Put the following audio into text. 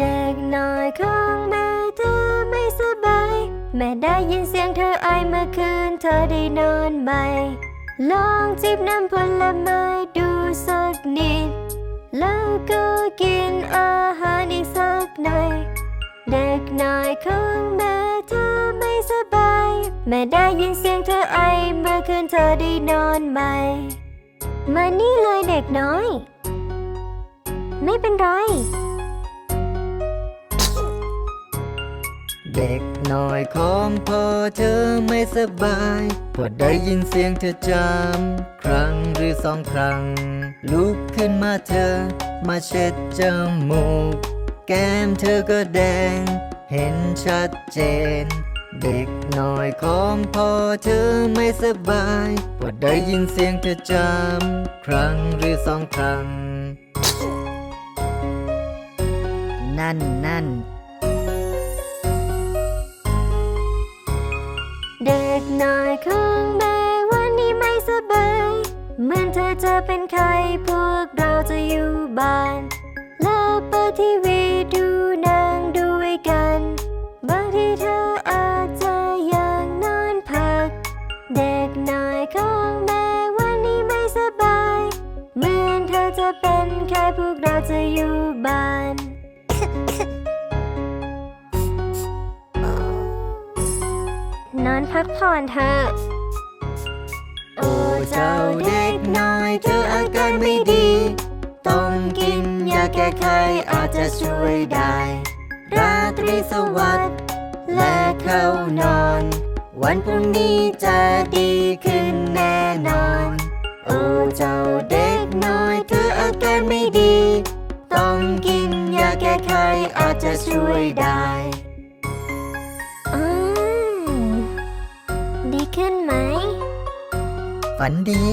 เด็กน้อยของแม่เธอไม่สบาย แม่ได้ยินเสียงเธอไอเมื่อคืนเธอได้นอนไหม ลองจิบน้ำผลไม้ดูสักนิด แล้วก็กินอาหารอีกสักหน่อยเด็กน้อยของแม่เธอไม่สบาย แม่ได้ยินเสียงเธอไอเมื่อคืนเธอได้นอนไหม มานี่เลยเด็กน้อย ไม่เป็นไร เด็กน้อยของพ่อเธอไม่สบายพอได้ยินเสียงเธอจำครั้งหรือสองครั้ง ลุกขึ้นมาเธอ มาเช็ดจมูก แก้มเธอก็แดง เห็นชัดเจน เด็กน้อยของพ่อเธอไม่สบายพอได้ยินเสียงเธอจำครั้งหรือสองครั้ง นั่นนั่น เด็กน้อยของแม่วันนี้ไม่สบายเหมือนเธอจะเป็นใครพวกเราจะอยู่บ้านแล้วเปิดทีวีดูหนังด้วยกัน บางทีเธออาจจะอยากนอนพัก เด็กน้อยของแม่วันนี้ไม่สบาย เหมือนเธอจะเป็นใครพวกเราจะอยู่ นอนพักผ่อนเถอะโอ้เจ้าเด็กน้อยเธออาการไม่ดี ต้องกินยาแก้ไขอาจจะช่วยได้ ราตรีสวัสดิ์และเข้านอน วันพรุ่งนี้จะดีขึ้นแน่นอน โอ้เจ้าเด็กน้อยเธออาการไม่ดี ต้องกินยาแก้ไขอาจจะช่วยได้ ขึ้นไหม ฝันดี